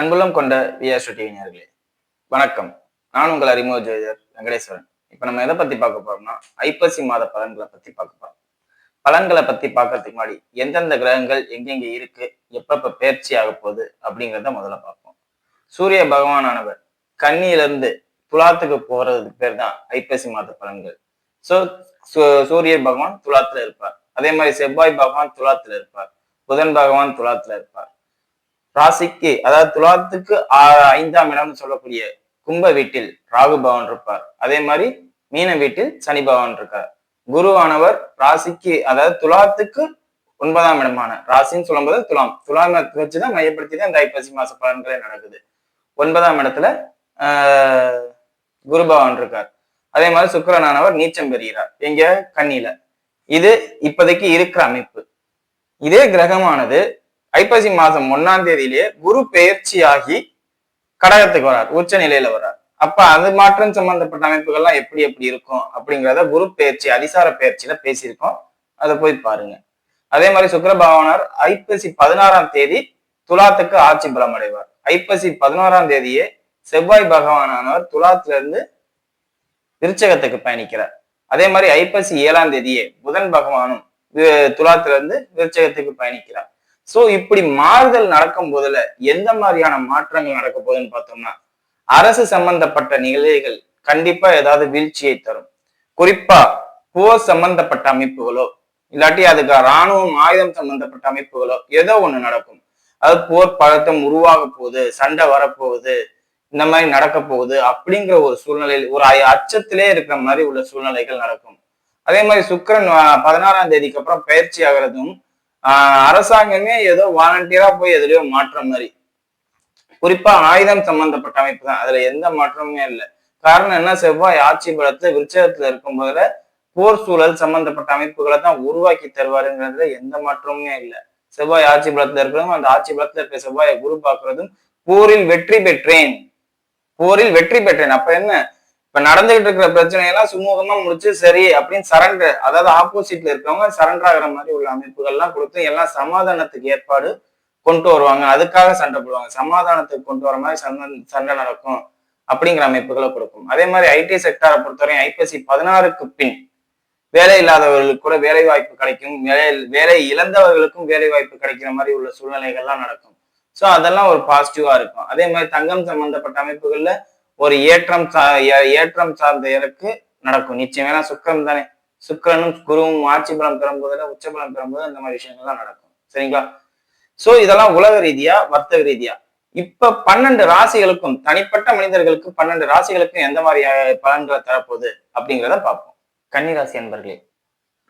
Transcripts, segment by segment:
அன்புள்ளம் கொண்ட விஆர்ஸ்டு டிவி நேர்களே வணக்கம். நான் உங்கள் அறிமுக ஜோதிடர் வெங்கடேஸ்வரன். இப்போ நம்ம எதை பத்தி பார்க்க போறோம்னா ஐப்பசி மாத பலன்களை பத்தி பார்க்க போறோம். பலன்களை பத்தி பார்க்கறதுக்கு முன்னாடி எந்தெந்த கிரகங்கள் எங்கெங்க இருக்கு எப்பப்ப பயிற்சி ஆக போகுது அப்படிங்கிறத முதல்ல பார்ப்போம். சூரிய பகவானானவர் கன்னியிலிருந்து துலாத்துக்கு போறதுக்கு பேர் தான் ஐப்பசி மாத பலன்கள். ஸோ சூரிய பகவான் துலாத்துல இருப்பார். அதே மாதிரி செவ்வாய் பகவான் துலாத்துல இருப்பார். புதன் பகவான் துலாத்துல இருப்பார். ராசிக்கு அதாவது துலாத்துக்கு ஐந்தாம் இடம்னு சொல்லக்கூடிய கும்ப வீட்டில் ராகு பவன் இருப்பார். அதே மாதிரி மீன வீட்டில் சனி பவன் இருக்கார். குருவானவர் ராசிக்கு அதாவது துலாத்துக்கு ஒன்பதாம் இடமான ராசின்னு சொல்லும்போது துலாம் துலாம் வச்சுதான் மையப்படுத்தி தான் இந்த ஐப்பசி மாச பலன்களே நடக்குது. ஒன்பதாம் இடத்துல ஆஹ் குருபவன் இருக்கார். அதே மாதிரி சுக்கரனானவர் நீச்சம் பெறுகிறார். எங்க? கண்ணில இது இப்போதைக்கு இருக்கிற அமைப்பு. இதே கிரகமானது ஐப்பசி மாசம் ஒன்னாம் தேதியிலேயே குரு பெயர்ச்சியாகி கடகத்துக்கு வரார் உச்ச நிலையில வரார் அப்ப அது மாற்றம் சம்பந்தப்பட்ட அமைப்புகள்லாம் எப்படி எப்படி இருக்கும் அப்படிங்கிறத குரு பெயர்ச்சி அதிசார பெயர்ச்சியில பேசியிருக்கோம். அதை போய் பாருங்க. அதே மாதிரி சுக்கர பகவானார் ஐப்பசி பதினாறாம் தேதி துலாத்துக்கு ஆட்சி பலம் அடைவார். ஐப்பசி பதினோராம் தேதியே செவ்வாய் பகவானானவர் துலாத்துல இருந்து விருச்சகத்துக்கு பயணிக்கிறார். அதே மாதிரி ஐப்பசி ஏழாம் தேதியே புதன் பகவானும் துலாத்துல இருந்து விருச்சகத்துக்கு பயணிக்கிறார். சோ இப்படி மாறுதல் நடக்கும் போதுல எந்த மாதிரியான மாற்றங்கள் நடக்க போகுதுன்னு பார்த்தோம்னா அரசு சம்பந்தப்பட்ட நிலைகள் கண்டிப்பா ஏதாவது வீழ்ச்சியை தரும். குறிப்பா போர் சம்பந்தப்பட்ட அமைப்புகளோ இல்லாட்டி அதுக்கு ராணுவம் ஆயுதம் சம்பந்தப்பட்ட அமைப்புகளோ ஏதோ ஒண்ணு நடக்கும். அது போர் பழக்கம் உருவாக போகுது சண்டை வரப்போகுது இந்த மாதிரி நடக்க போகுது அப்படிங்கிற ஒரு சூழ்நிலையில் ஒரு அச்சத்திலே இருக்கிற மாதிரி உள்ள சூழ்நிலைகள் நடக்கும். அதே மாதிரி சுக்கிரன் பதினாறாம் தேதிக்கு அப்புறம் பயிற்சி ஆகிறதும் அரசாங்கமே ஏதோ வாலண்டியரா போய் எதுலயோ மாற்றம் மாதிரி. குறிப்பா ஆயுதம் சம்பந்தப்பட்ட அமைப்பு தான். அதுல எந்த மாற்றமுமே இல்லை. காரணம் என்ன? செவ்வாய் ஆட்சி பலத்துல விருச்சகத்துல இருக்கும் போதுல போர் சூழல் சம்பந்தப்பட்ட அமைப்புகளை தான் உருவாக்கி தருவாருங்கிறதுல எந்த மாற்றமுமே இல்லை. செவ்வாய் ஆட்சி பலத்துல இருக்கிறதும் அந்த ஆட்சி பலத்துல இருக்க செவ்வாயை குரு பார்க்கறதும் போரில் வெற்றி பெற்றேன். போரில் வெற்றி பெற்றேன். அப்ப என்ன? இப்ப நடந்துகிட்டு இருக்கிற பிரச்சனையெல்லாம் சுமூகமா முடிச்சு சரி அப்படின்னு சரண்டர் அதாவது ஆப்போசிட்ல இருக்கிறவங்க சரண்டர் ஆகிற மாதிரி உள்ள அமைப்புகள்லாம் கொடுத்து எல்லாம் சமாதானத்துக்கு ஏற்பாடு கொண்டு வருவாங்க. அதுக்காக சண்டை போடுவாங்க. சமாதானத்துக்கு கொண்டு வர மாதிரி சண்டை சண்டை நடக்கும் அப்படிங்கிற அமைப்புகளை கொடுக்கும். அதே மாதிரி ஐடி செக்டாரை பொறுத்தவரையும் ஐபிஎஸ்சி பதினாறுக்கு பின் வேலை இல்லாதவர்களுக்கு கூட வேலை வாய்ப்பு கிடைக்கும். வேலை வேலை இழந்தவர்களுக்கும் வேலை வாய்ப்பு கிடைக்கிற மாதிரி உள்ள சூழ்நிலைகள்லாம் நடக்கும். ஸோ அதெல்லாம் ஒரு பாசிட்டிவா இருக்கும். அதே மாதிரி தங்கம் சம்பந்தப்பட்ட அமைப்புகள்ல ஒரு ஏற்றம் ஏற்றம் சார்ந்த இறக்கு நடக்கும். நிச்சயம் ஏன்னா சுக்கிரன் தானே. சுக்கிரனும் குருவும் ஆட்சி பலம் பெறும்போதுல உச்ச பலம் பெறும்போது அந்த மாதிரி விஷயங்கள்லாம் நடக்கும். சரிங்களா? சோ இதெல்லாம் உலக ரீதியா வர்த்தக ரீதியா. இப்ப பன்னெண்டு ராசிகளுக்கும் தனிப்பட்ட மனிதர்களுக்கு பன்னெண்டு ராசிகளுக்கும் எந்த மாதிரி பலன்களை தரப்போகுது அப்படிங்கிறத பார்ப்போம். கன்னிராசி அன்பர்களே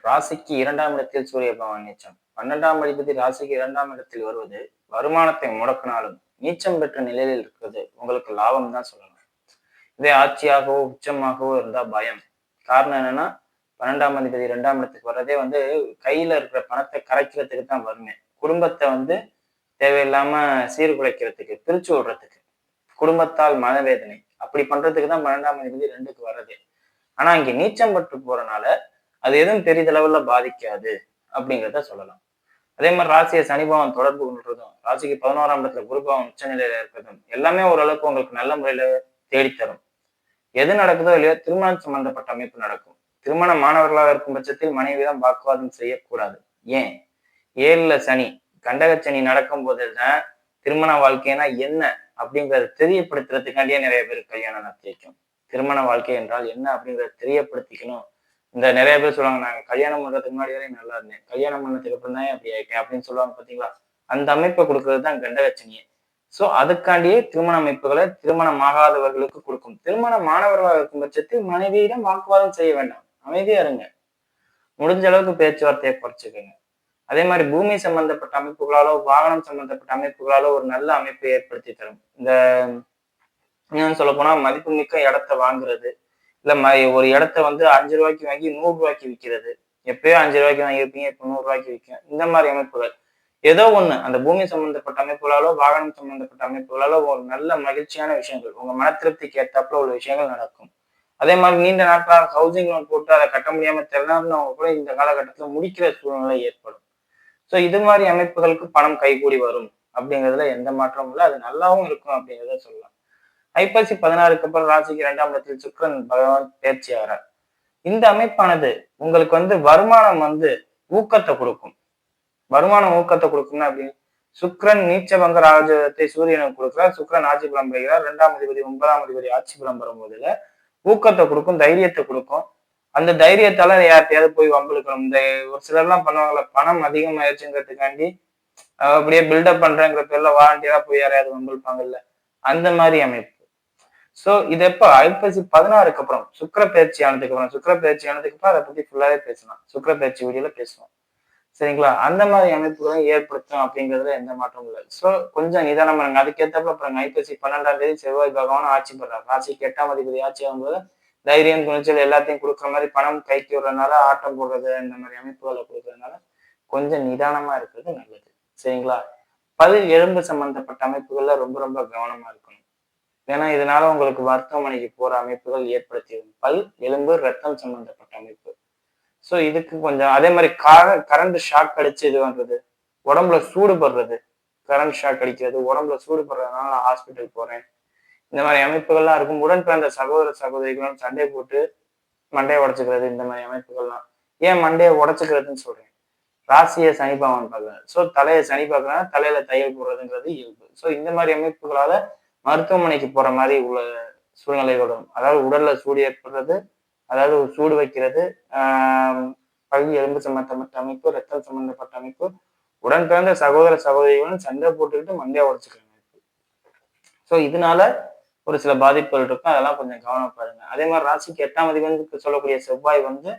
ராசிக்கு இரண்டாம் இடத்தில் சூரிய பகவான் நீச்சம். பன்னெண்டாம் அதிபதி ராசிக்கு இரண்டாம் இடத்தில் வருவது வருமானத்தை முடக்கினாலும் நீச்சம் பெற்ற நிலையில் இருக்கிறது உங்களுக்கு லாபம் தான் சொல்லலாம். இதே ஆட்சியாகவோ உச்சமாகவோ இருந்தா பயம். காரணம் என்னன்னா பன்னெண்டாம் அதிபதி இரண்டாம் இடத்துக்கு வர்றதே வந்து கையில இருக்கிற பணத்தை கரைக்கிறதுக்கு தான் வருமே. குடும்பத்தை வந்து தேவையில்லாம சீர்குலைக்கிறதுக்கு பிரிச்சு விடுறதுக்கு குடும்பத்தால் மனவேதனை அப்படி பண்றதுக்கு தான் பன்னெண்டாம் அதிபதி ரெண்டுக்கு வர்றதே. ஆனா இங்க நீச்சம் பட்டு போறனால அது எதுவும் பெரிதளவுல பாதிக்காது அப்படிங்கிறத சொல்லலாம். அதே மாதிரி ராசியை சனிபாவம் தொடர்பு கொள்றதும் ராசிக்கு பதினோராம் இடத்துல உச்ச நிலையில இருக்கிறதும் எல்லாமே ஓரளவுக்கு உங்களுக்கு நல்ல முறையில தேடித்தரும். எது நடக்குதோ இல்லையோ திருமணம் சம்பந்தப்பட்ட அமைப்பு நடக்கும். திருமண மாணவர்களாக இருக்கும் பட்சத்தில் மனைவிதான் வாக்குவாதம் செய்யக்கூடாது. ஏன்? ஏழுல சனி கண்டகச்சனி நடக்கும் போதுதான் திருமண வாழ்க்கைனா என்ன அப்படிங்கறத தெரியப்படுத்துறதுக்காண்டியே நிறைய பேர் கல்யாணம் நடத்தி திருமண வாழ்க்கை என்றால் என்ன அப்படிங்கறத தெரியப்படுத்திக்கணும். இந்த நிறைய பேர் சொல்லுவாங்க நாங்க கல்யாணம் பண்றதுக்கு முன்னாடி வரையும் நல்லா இருந்தேன். கல்யாணம் பண்ணதுக்கு அப்புறம் தான் அப்படி ஆயிட்டேன் அப்படின்னு சொல்லுவாங்க பாத்தீங்களா? அந்த அமைப்பை கொடுக்கறது தான் கண்டகச்சனியே சோ அதுக்காண்டியே திருமண அமைப்புகளை திருமணம் ஆகாதவர்களுக்கு கொடுக்கும். திருமணம் மாணவர்களாக இருக்கும் பட்சத்தில் மனைவியிடம் வாக்குவாதம் செய்ய வேண்டாம். அமைதியா இருங்க. முடிஞ்ச அளவுக்கு பேச்சுவார்த்தையை குறைச்சிக்கோங்க. அதே மாதிரி பூமி சம்பந்தப்பட்ட அமைப்புகளாலோ வாகனம் சம்பந்தப்பட்ட அமைப்புகளாலோ ஒரு நல்ல அமைப்பை ஏற்படுத்தி தரும். இந்த இன்னும் சொல்ல போனா மதிப்புமிக்க இடத்த வாங்குறது. இல்ல ஒரு இடத்த வந்து அஞ்சு ரூபாய்க்கு வாங்கி நூறு ரூபாய்க்கு விற்கிறது. எப்பயோ அஞ்சு ரூபாய்க்கு வாங்கியிருப்பீங்க இப்போ நூறு ரூபாய்க்கு விற்கும் இந்த மாதிரி அமைப்புகள். ஏதோ ஒண்ணு. அந்த பூமி சம்பந்தப்பட்ட அமைப்புகளாலோ வாகனம் சம்பந்தப்பட்ட அமைப்புகளாலோ ஒரு நல்ல மகிழ்ச்சியான விஷயங்கள் உங்க மன திருப்திக்கு ஏற்றாப்புல உள்ள விஷயங்கள் நடக்கும். அதே மாதிரி நீண்ட நாட்களாக ஹவுசிங் லோன் போட்டு அதை கட்ட முடியாம திறனாருந்தவங்க கூட இந்த காலகட்டத்துல முடிக்கிற சூழ்நிலை ஏற்படும். ஸோ இது மாதிரி அமைப்புகளுக்கு பணம் கைகூடி வரும் அப்படிங்கிறதுல எந்த மாற்றமும் இல்லை. அது நல்லாவும் இருக்கும் அப்படிங்கிறத சொல்லலாம். ஐப்பசி பதினாறுக்கு அப்புறம் ராசிக்கு இரண்டாம் இடத்தில் சுக்கிரன் பகவான் தேர்ச்சி ஆகிறார் இந்த அமைப்பானது உங்களுக்கு வந்து வருமானம் வந்து ஊக்கத்தை கொடுக்கும். வருமானம் ஊக்கத்தை கொடுக்கும்னா அப்படின்னு. சுக்ரன் நீச்சபங்க ராஜத்தை சூரியனுக்கு கொடுக்குறார். சுக்கிரன் ஆட்சி பலம் பெறுகிறார். இரண்டாம் அதிபதி ஒன்பதாம் அதிபதி ஆட்சி பலம் பெறும்போதுல ஊக்கத்தை கொடுக்கும் தைரியத்தை கொடுக்கும். அந்த தைரியத்தால யார்கிட்டயாவது போய் வம்பிழுக்கணும். இந்த ஒரு சிலர்லாம் பண்ணுவாங்கல்ல பணம் அதிகமாயிருச்சுங்கிறதுக்காண்டி அப்படியே பில்டப் பண்றேங்கிற பேர்ல வாலண்டியரா போய் யாரையாவது வம்பிழுப்பாங்கல்ல அந்த மாதிரி அமைப்பு. சோ இது எப்ப? ஐப்பசி பதினாறுக்கு அப்புறம். சுக்கர பயிற்சி ஆனதுக்கு அப்புறம். சுக்கர பயிற்சி ஆனதுக்கு அப்புறம் அதை பத்தி ஃபுல்லாவே பேசலாம். சுக்கர பயிற்சி வீடியோல பேசுவோம். சரிங்களா? அந்த மாதிரி அமைப்புகளை ஏற்படுத்தும் அப்படிங்கிறதுல எந்த மாற்றமும் இல்லை. சோ கொஞ்சம் நிதானம் பண்ணுங்க. அதுக்கேற்றப்ப அப்புறம் ஐப்பசி பன்னெண்டாம் தேதி செவ்வாய் பகவான் ஆட்சி பெறார். ராசிக்கு எட்டாம் அதிபதி ஆட்சி ஆகும்போது தைரியம் துணிச்சல் எல்லாத்தையும் கொடுக்குற மாதிரி பணம் கைக்கு விடுறதுனால ஆட்டம் போடுறது இந்த மாதிரி அமைப்புகளை கொடுக்கறதுனால கொஞ்சம் நிதானமா இருக்கிறது நல்லது. சரிங்களா? பல் எலும்பு சம்பந்தப்பட்ட அமைப்புகள்ல ரொம்ப ரொம்ப கவனமா இருக்கணும். ஏன்னா இதனால உங்களுக்கு மருத்துவமனைக்கு போற அமைப்புகள் ஏற்படுத்தி பல் எலும்பு ரத்தம் சம்பந்தப்பட்ட அமைப்பு. ஸோ இதுக்கு கொஞ்சம் அதே மாதிரி கார கரண்ட் ஷாக் அடிச்சு இது பண்றது. உடம்புல சூடுபடுறது கரண்ட் ஷாக் அடிக்கிறது. உடம்புல சூடு படுறதுனால நான் ஹாஸ்பிட்டல் போறேன். இந்த மாதிரி அமைப்புகள்லாம் இருக்கும். உடன் பிறந்த சகோதர சகோதரிகளும் சண்டை போட்டு மண்டையை உடச்சிக்கிறது இந்த மாதிரி அமைப்புகள்லாம். ஏன் மண்டையை உடச்சிக்கிறதுன்னு சொல்றேன். ராசியை சனி பகவான் பார்க்குறேன் ஸோ தலையை சனி பார்க்குறாங்க தலையில தையல் போடுறதுங்கிறது இயல்பு. ஸோ இந்த மாதிரி அமைப்புகளால மருத்துவமனைக்கு போற மாதிரி உள்ள சூழ்நிலைகள் வரும். அதாவது உடல்ல சூடு ஏற்படுறது அதாவது சூடு வைக்கிறது பகுதி எலும்பு சம்பந்தப்பட்ட அமைப்பு ரத்தம் சம்பந்தப்பட்ட அமைப்பு உடன் பிறந்த சகோதர சகோதரிகளும் சண்டை போட்டுக்கிட்டு மண்டையை உடைச்சுக்கிற ஸோ இதனால ஒரு சில பாதிப்புகள் இருக்கும். அதெல்லாம் கொஞ்சம் கவனம் பாருங்க. அதே மாதிரி ராசிக்கு எட்டாம் அதிபதிக்கு சொல்லக்கூடிய செவ்வாய் வந்து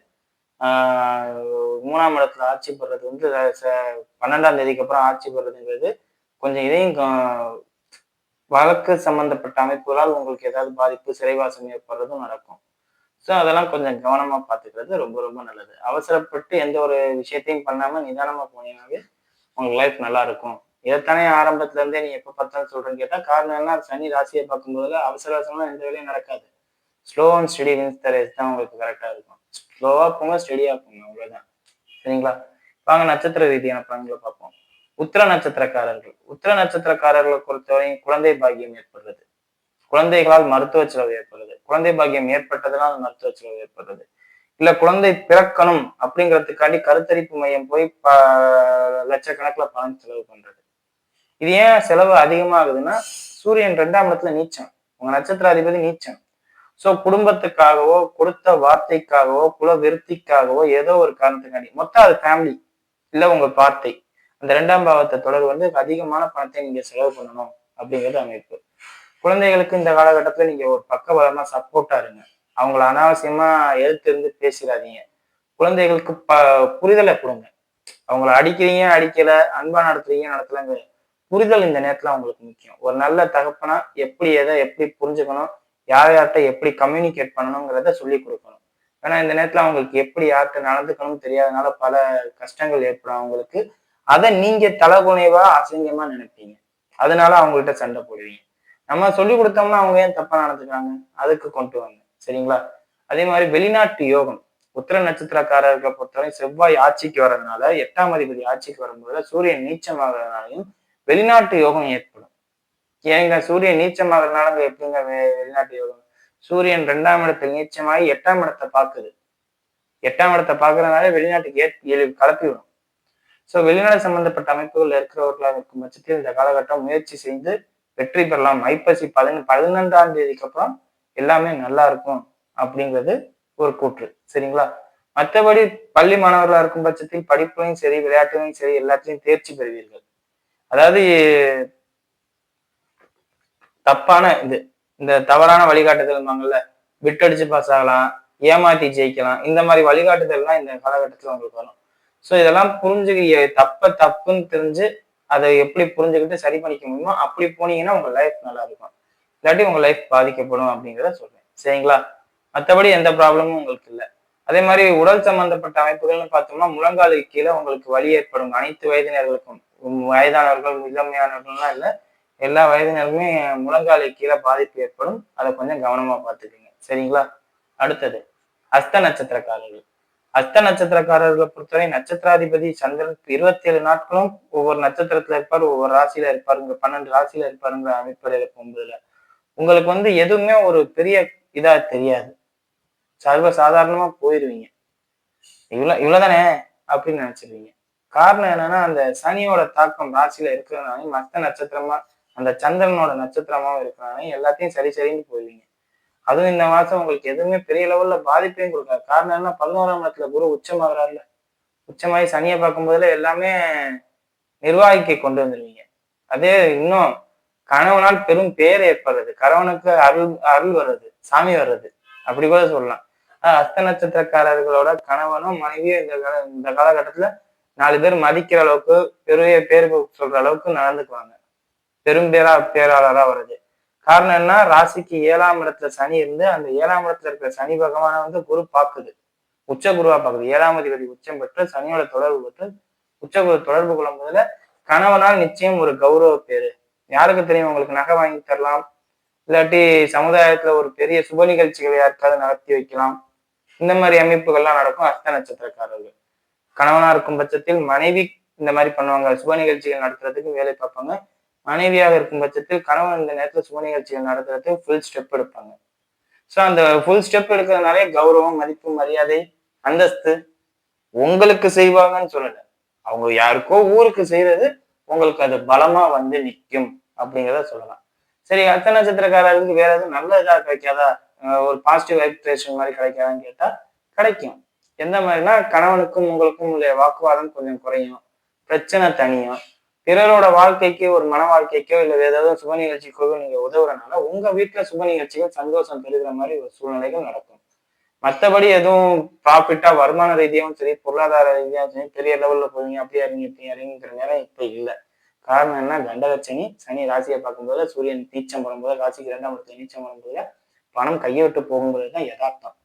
மூணாம் இடத்துல ஆட்சி பெறது வந்து ச- பன்னெண்டாம் தேதிக்கு அப்புறம் ஆட்சி பெறதுங்கிறது கொஞ்சம் இதையும் வழக்கு சம்பந்தப்பட்ட அமைப்புகளால் உங்களுக்கு ஏதாவது பாதிப்பு சிறைவாசம் ஏற்படுறதும் நடக்கும். ஸோ அதெல்லாம் கொஞ்சம் கவனமாக பார்த்துக்கிறது ரொம்ப ரொம்ப நல்லது. அவசரப்பட்டு எந்த ஒரு விஷயத்தையும் பண்ணாமல் நிதானமாக போனீங்கன்னாவே உங்களுக்கு லைஃப் நல்லா இருக்கும் இதைத்தானே ஆரம்பத்துல இருந்தே நீ எப்போ பார்த்தாலும் சொல்றேன்னு கேட்டால் காரணம் என்ன? சனி ராசியை பார்க்கும்போதுல அவசர அவசரமாக எந்த வேலையும் நடக்காது. Slow and steady wins the race தான் உங்களுக்கு கரெக்டாக இருக்கும். ஸ்லோவாக போங்க ஸ்டெடியாக போங்க அவ்வளோதான் சரிங்களா? வாங்க நட்சத்திர ரீதியான பலன்களை பார்ப்போம். உத்திர நட்சத்திரக்காரர்கள். உத்திர நட்சத்திரக்காரர்களை பொறுத்தவரையும் குழந்தை பாக்கியம் ஏற்படுறது. குழந்தைகளால் மருத்துவ செலவு ஏற்படுறது குழந்தை பாக்கியம் ஏற்பட்டதுனால் மருத்துவ செலவு ஏற்படுறது இல்ல குழந்தை பிறக்கணும் அப்படிங்கிறதுக்காண்டி கருத்தரிப்பு மையம் போய் ப லட்சக்கணக்கில் பணம் செலவு பண்றது. இது ஏன் செலவு அதிகமாகுதுன்னா சூரியன் ரெண்டாம் இடத்துல நீச்சம். உங்க நட்சத்திர அதிபதி நீச்சம். சோ குடும்பத்துக்காகவோ கொடுத்த வார்த்தைக்காகவோ குல விருத்திக்காகவோ ஏதோ ஒரு காரணத்துக்காண்டி மொத்தம் அது ஃபேமிலி இல்ல உங்க வார்த்தை. அந்த ரெண்டாம் பாவத்தை தொடர் வந்து அதிகமான பணத்தை நீங்க செலவு பண்ணணும் அப்படிங்கிறது அமைப்பு. குழந்தைகளுக்கு இந்த காலகட்டத்துல நீங்க ஒரு பக்கபலமா சப்போர்ட்டா இருங்க. அவங்கள அனாவசியமா எழுத்திருந்து பேசிடாதீங்க. குழந்தைகளுக்கு ப புரிதலை கொடுங்க. அவங்கள அடிக்கிறீங்க அடிக்கலை அன்பா நடத்துறீங்க நடத்தலங்க புரிதல் இந்த நேரத்துல அவங்களுக்கு முக்கியம். ஒரு நல்ல தகப்பனா எப்படி எதை எப்படி புரிஞ்சுக்கணும் யார் யார்கிட்ட எப்படி கம்யூனிகேட் பண்ணணுங்கிறத சொல்லி கொடுக்கணும். ஏன்னா இந்த நேரத்துல அவங்களுக்கு எப்படி யார்கிட்ட நடந்துக்கணும்னு தெரியாதனால பல கஷ்டங்கள் ஏற்படும் அவங்களுக்கு. அதை நீங்க தலகுனைவா அசிங்கமா நினைப்பீங்க. அதனால அவங்கள்ட்ட சண்டை போடுவீங்க. நம்ம சொல்லி கொடுத்தோம்னா அவங்க ஏன் தப்பா நடந்துக்கிறாங்க? அதுக்கு கொண்டு வாங்க. சரிங்களா? அதே மாதிரி வெளிநாட்டு யோகம். உத்திர நட்சத்திரக்காரர்களை பொறுத்தவரை செவ்வாய் ஆட்சிக்கு வர்றதுனால எட்டாம் அதிபதி ஆட்சிக்கு வரும்போது சூரியன் நீச்சமாகறதுனாலையும் வெளிநாட்டு யோகம் ஏற்படும். ஏங்க சூரியன் நீச்சமாகறதுனால எப்படிங்க வெ- வெளிநாட்டு யோகம்? சூரியன் ரெண்டாம் இடத்தில் நீச்சமாகி எட்டாம் இடத்தை பார்க்குது. எட்டாம் இடத்தை பார்க்கறதுனால வெளிநாட்டுக்கு ஏற் கலப்பி விடும் ஸோ வெளிநாடு சம்பந்தப்பட்ட அமைப்புகள் இருக்கிறவர்களாக இருக்கும் பட்சத்தில் இந்த காலகட்டம் முயற்சி செய்து வெற்றி பெறலாம். ஐப்பசி பதின பதினெண்டாம் தேதிக்கு அப்புறம் எல்லாமே நல்லா இருக்கும் அப்படிங்கிறது ஒரு கூற்று. சரிங்களா? மற்றபடி பள்ளி மாணவர்களா இருக்கும் பட்சத்தில் படிப்புலையும் சரி விளையாட்டுலையும் சரி எல்லாத்துலயும் தேர்ச்சி பெறுவீர்கள். அதாவது தப்பான இது இந்த தவறான வழிகாட்டுதல்வாங்கல்ல விட்டடிச்சு பாஸ் ஆகலாம் ஏமாத்தி ஜெயிக்கலாம் இந்த மாதிரி வழிகாட்டுதல்லாம் இந்த காலகட்டத்துல உங்களுக்கு வரும். ஸோ இதெல்லாம் புரிஞ்சு தப்ப தப்புன்னு தெரிஞ்சு அதை எப்படி புரிஞ்சுக்கிட்டு சரி பண்ணிக்க முடியுமோ அப்படி போனீங்கன்னா உங்க லைஃப் நல்லா இருக்கும் இல்லாட்டி உங்க லைஃப் பாதிக்கப்படும் அப்படிங்கிறத சொல்றேன். சரிங்களா? மற்றபடி எந்த ப்ராப்ளமும் உங்களுக்கு இல்லை. அதே மாதிரி உடல் சம்பந்தப்பட்ட அமைப்புகள்னு பார்த்தோம்னா முழங்காலு கீழே உங்களுக்கு வலி ஏற்படும். அனைத்து வயதினர்களுக்கும் வயதானவர்கள் இளமையானவர்கள்லாம் இல்லை. எல்லா வயதினருமே முழங்காலுக்கு கீழே பாதிப்பு ஏற்படும். அதை கொஞ்சம் கவனமா பார்த்துக்கோங்க. சரிங்களா? அடுத்தது அஸ்த நட்சத்திரக்காரர்கள் அஸ்த நட்சத்திரக்காரர்களை பொறுத்தவரை நட்சத்திராதிபதி சந்திரன் இருபத்தி ஏழு நாட்களும் ஒவ்வொரு நட்சத்திரத்துல இருப்பார் ஒவ்வொரு ராசியில இருப்பாருங்க. பன்னெண்டு ராசியில இருப்பாருங்கிற அமைப்படையில போகும்போதுல உங்களுக்கு வந்து எதுவுமே ஒரு பெரிய இதா தெரியாது. சர்வ சாதாரணமா போயிருவீங்க. இவ்வளோ இவ்வளவுதானே அப்படின்னு நினைச்சிருவீங்க. காரணம் என்னன்னா அந்த சனியோட தாக்கம் ராசியில இருக்கிறதுனால மத்த நட்சத்திரமா அந்த சந்திரனோட நட்சத்திரமாவும் இருக்கிறனால எல்லாத்தையும் சரி சரின்னு போயிருவீங்க. அதுவும் இந்த மாசம் உங்களுக்கு எதுவுமே பெரிய லெவல்ல பாதிப்பையும் கொடுக்காது. காரணம் என்ன பதினோராம் இடத்துல குரு உச்சமாகறாருல உச்சமாகி சனியை பார்க்கும்போதுல எல்லாமே நிர்வாகிக்கு கொண்டு வந்துருவீங்க. அதே இன்னும் கணவனால் பெரும் பேர் ஏற்படுறது. கணவனுக்கு அருள் அருள் வர்றது சாமி வர்றது. அப்படி கூட சொல்லலாம். அஸ்த நட்சத்திரக்காரர்களோட கணவனும் மனைவியும் இந்த கால- இந்த காலகட்டத்துல நாலு பேர் மதிக்கிற அளவுக்கு பெரிய பேர் சொல்ற அளவுக்கு நடந்துக்குவாங்க. பெரும் பேரா பேராளரா வருது காரணம் என்ன? ராசிக்கு ஏழாம் இடத்துல சனி இருந்து அந்த ஏழாம் இடத்துல இருக்கிற சனி பகவானை வந்து குரு பாக்குது உச்ச குருவா பார்க்குது. ஏழாம் அதிபதி உச்சம் பெற்று சனியோட தொடர்பு பெற்று உச்ச குரு தொடர்பு கொள்ளும் போதுல கணவனால் நிச்சயம் ஒரு கௌரவ பேரு. யாருக்கு தெரியும்? உங்களுக்கு நகை வாங்கி தரலாம். இல்லாட்டி சமுதாயத்துல ஒரு பெரிய சுப நிகழ்ச்சிகளை யாருக்காவது நடத்தி வைக்கலாம். இந்த மாதிரி அமைப்புகள்லாம் நடக்கும் அஸ்த நட்சத்திரக்காரர்கள். கணவனா இருக்கும் பட்சத்தில் மனைவி இந்த மாதிரி பண்ணுவாங்க. சுப நிகழ்ச்சிகள் நடத்துறதுக்கு வேலை பார்ப்பாங்க. மனைவியாக இருக்கும் பட்சத்தில் கணவன் இந்த நேரத்துல சுப நிகழ்ச்சிகள் நடத்துறதுக்கு ஃபுல் ஸ்டெப் எடுப்பாங்க. ஸோ அந்த ஃபுல் ஸ்டெப் எடுக்கிறதுனாலே கௌரவம் மதிப்பு மரியாதை அந்தஸ்து உங்களுக்கு செய்வாங்கன்னு சொல்லல. அவங்க யாருக்கோ ஊருக்கு செய்யறது உங்களுக்கு அது பலமா வந்து நிற்கும் அப்படிங்கிறத சொல்லலாம். சரி அர்த்த நட்சத்திரக்காரருக்கு வேற எதுவும் நல்ல இதாக கிடைக்காதா? ஒரு பாசிட்டிவ் வைப்ரேஷன் மாதிரி கிடைக்காதான்னு கேட்டா கிடைக்கும். எந்த மாதிரினா கணவனுக்கும் உங்களுக்கும் உள்ள வாக்குவாதம் கொஞ்சம் குறையும். பிரச்சனை தனியும். பிறரோட வாழ்க்கைக்கு ஒரு மன வாழ்க்கைக்கோ இல்லை ஏதாவது சுப நிகழ்ச்சிக்கோ நீங்க உதவுறதுனால உங்க வீட்டுல சுப நிகழ்ச்சிகள் சந்தோஷம் பெறுகிற மாதிரி ஒரு சூழ்நிலைகள் நடக்கும். மற்றபடி எதுவும் ப்ராஃபிட்டா வருமான ரீதியாகவும் சரி பொருளாதார ரீதியாகவும் சரி பெரிய லெவல்ல போவீங்க அப்படியே இறங்கி இப்படி இறங்கிங்கிற நேரம் இப்ப இல்லை. காரணம் என்ன? கண்டகச்சனி சனி ராசியை பார்க்கும்போது சூரியன் நீச்சம் வரும்போது ராசிக்கு இரண்டாம் இடத்துல நீச்சம் வரும்போது பணம் கையை விட்டு போகும்போது தான் யதார்த்தம்.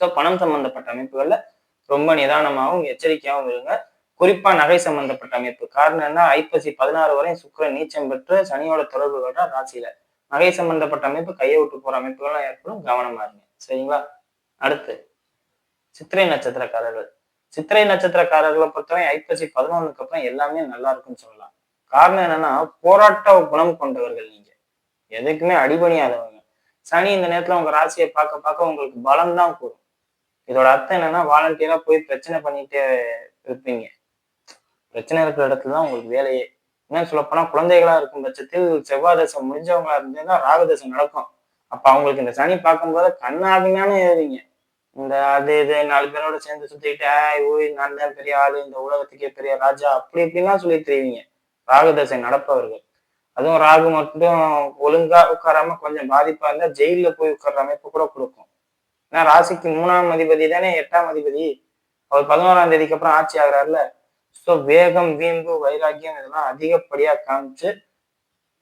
ஸோ பணம் சம்பந்தப்பட்ட அமைப்புகள்ல ரொம்ப நிதானமாகவும் எச்சரிக்கையாகவும் இருங்க. குறிப்பா நகை சம்பந்தப்பட்ட அமைப்பு. காரணம் என்ன ஐப்பசி பதினாறு வரையும் சுக்கரன் நீச்சம் பெற்று சனியோட தொடர்பு கட்டா ராசியில. நகை சம்பந்தப்பட்ட அமைப்பு கையை விட்டு போற அமைப்புகள்லாம் ஏற்படும். கவனமா இருங்க. சரிங்களா? அடுத்து சித்திரை நட்சத்திரக்காரர்கள். சித்திரை நட்சத்திரக்காரர்களை பொறுத்தவரை ஐப்பசி பதினொன்னுக்கு அப்புறம் எல்லாமே நல்லா இருக்கும்னு சொல்லலாம். காரணம் என்னன்னா போராட்ட குணம் கொண்டவர்கள் நீங்க. எதுக்குமே அடிபணியாதவங்க. சனி இந்த நேரத்துல உங்க ராசியை பார்க்க பார்க்க உங்களுக்கு பலம் தான் கூடும். இதோட அர்த்தம் என்னன்னா வாலண்டியரா போய் பிரச்சனை பண்ணிட்டே இருப்பீங்க. பிரச்சனை இருக்கிற இடத்துல தான் உங்களுக்கு வேலையே. என்ன சொல்லப்போனா குழந்தைகளா இருக்கும் பட்சத்தில் செவ்வாய் தசை முடிஞ்சவங்களா இருந்தேன்னா ராகதசம் நடக்கும். அப்ப அவங்களுக்கு இந்த சனி பார்க்கும்போது கண்ணாபினானே ஏறுவீங்க. இந்த அது இது நாலு பேரோட சேர்ந்து சுத்திக்கிட்டு ஆய் ஓய் நான் தான் பெரிய ஆளு இந்த உலகத்துக்கே பெரிய ராஜா அப்படி இப்படிலாம் சொல்லி தெரியுவீங்க ராகதசை நடப்பவர்கள். அதுவும் ராகு மட்டும் ஒழுங்கா உட்காராம கொஞ்சம் பாதிப்பா இருந்தா ஜெயில போய் உட்கார்ற அமைப்பு கூட கொடுக்கும். ஏன்னா ராசிக்கு மூணாம் அதிபதி தானே எட்டாம் அதிபதி. அவர் பதினோராம் தேதிக்கு அப்புறம் ஆட்சி ஆகிறாருல. ஸோ வேகம் வீம்பு வைராக்கியம் இதெல்லாம் அதிகப்படியா காமிச்சு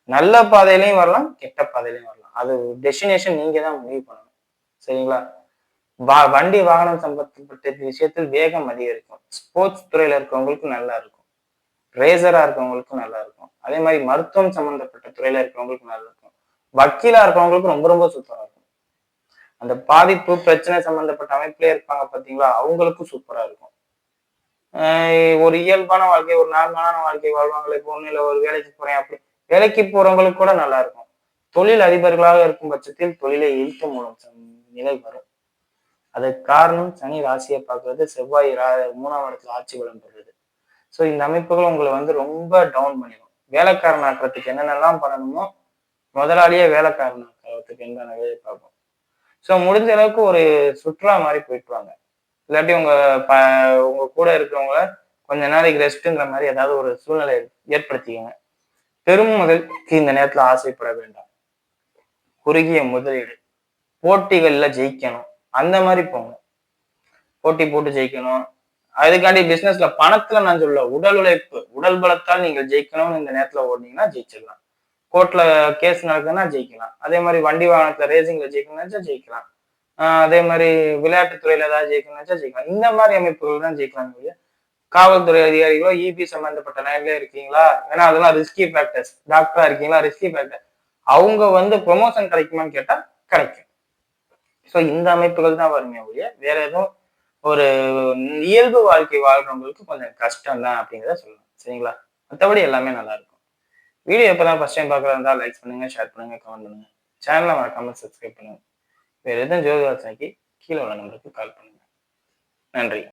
நல்ல பாதையிலையும் வரலாம் கெட்ட பாதையிலையும் வரலாம். அது டெஸ்டினேஷன் நீங்க தான் முடிவு பண்ணணும். சரிங்களா? வா வண்டி வாகனம் சம்பந்தப்பட்ட விஷயத்தில் வேகம் அதிகரிக்கும். ஸ்போர்ட்ஸ் துறையில இருக்கிறவங்களுக்கும் நல்லா இருக்கும். ரேசரா இருக்கிறவங்களுக்கும் நல்லா இருக்கும். அதே மாதிரி மருத்துவம் சம்பந்தப்பட்ட துறையில இருக்கிறவங்களுக்கு நல்லா இருக்கும். வக்கீலா இருக்கிறவங்களுக்கும் ரொம்ப ரொம்ப சூப்பரா இருக்கும். அந்த பாதிப்பு பிரச்சனை சம்பந்தப்பட்ட அமைப்புலயே இருப்பாங்க பாத்தீங்களா? அவங்களுக்கும் சூப்பரா இருக்கும். ஒரு இயல்பான வாழ்க்கை ஒரு நார்மலான வாழ்க்கை வாழ்வாங்களே இப்போ ஒன்றும் இல்லை ஒரு வேலைக்கு போகிறேன் அப்படி. வேலைக்கு போகிறவங்களுக்கு கூட நல்லா இருக்கும். தொழில் அதிபர்களாக இருக்கும் பட்சத்தில் தொழிலை இழுத்து மூலம் சம்- நிலை வரும். அதுக்கு காரணம் சனி ராசியை பார்க்கறது செவ்வாய் ரா மூணாம் இடத்துல ஆட்சி பலம் பெறுறது ஸோ இந்த அமைப்புகள் உங்களை வந்து ரொம்ப டவுன் பண்ணிடும். வேலைக்காரன் ஆக்கிறதுக்கு என்னென்னலாம் பண்ணணுமோ முதலாளியே வேலைக்காரன் ஆக்கிறதுக்கு என்னென்ன வேலை பார்ப்போம் ஸோ முடிஞ்ச அளவுக்கு ஒரு சுற்றுலா மாதிரி போயிட்டு வாங்க. இல்லாட்டி உங்க ப உங்க கூட இருக்கிறவங்கள கொஞ்ச நாளைக்கு ரெஸ்ட்டுங்கிற மாதிரி ஏதாவது ஒரு சூழ்நிலை ஏற்படுத்திக்கங்க. பெரும் முதலுக்கு இந்த நேரத்துல ஆசைப்பட வேண்டாம். குறுகிய முதலீடு. போட்டிகள்ல ஜெயிக்கணும். அந்த மாதிரி போங்க. போட்டி போட்டு ஜெயிக்கணும். அதுக்காண்டி பிசினஸ்ல பணத்துல நான் சொல்ல உடல் உழைப்பு உடல் பலத்தால் நீங்கள் ஜெயிக்கணும்னு இந்த நேரத்துல ஓடினீங்கன்னா ஜெயிச்சிடலாம். கோர்ட்ல கேஸ் நடக்குதுன்னா ஜெயிக்கலாம். அதே மாதிரி வண்டி வாகனத்துல ரேசிங்ல ஜெயிக்கணும்னா ஜெயிக்கலாம். அதே மாதிரி விளையாட்டுத்துறையில ஏதாவது ஜெயிக்கணும்னா ஜெயிக்கலாம். இந்த மாதிரி அமைப்புகள் தான் ஜெயிக்கலாம் இல்லையா காவல்துறை அதிகாரிகளோ இபி சம்பந்தப்பட்ட லைன்ல இருக்கீங்களா? ஏன்னா அதெல்லாம் ரிஸ்கி ஃபேக்டர்ஸ் டாக்டரா இருக்கீங்களா? ரிஸ்கி ஃபேக்டர் அவங்க வந்து ப்ரொமோஷன் கிடைக்குமான்னு கேட்டா கிடைக்கும். ஸோ இந்த அமைப்புகள் தான் வருமே ஒழிய வேற எதுவும் ஒரு இயல்பு வாழ்க்கை வாழ்றவங்களுக்கு கொஞ்சம் கஷ்டம் தான் அப்படிங்கிறத சொல்லலாம். சரிங்களா? மற்றபடி எல்லாமே நல்லா இருக்கும். வீடியோ இப்போ தான் ஃபர்ஸ்ட் டைம் பார்க்குறதா இருந்தால் லைக் பண்ணுங்க ஷேர் பண்ணுங்க கமெண்ட் பண்ணுங்க. சேனலை மறக்காம சப்ஸ்கிரைப் பண்ணுங்க. வேறு எதுவும் ஜோதிவாசனைக்கு கீழே உள்ள நம்பருக்கு கால் பண்ணுங்க. நன்றி.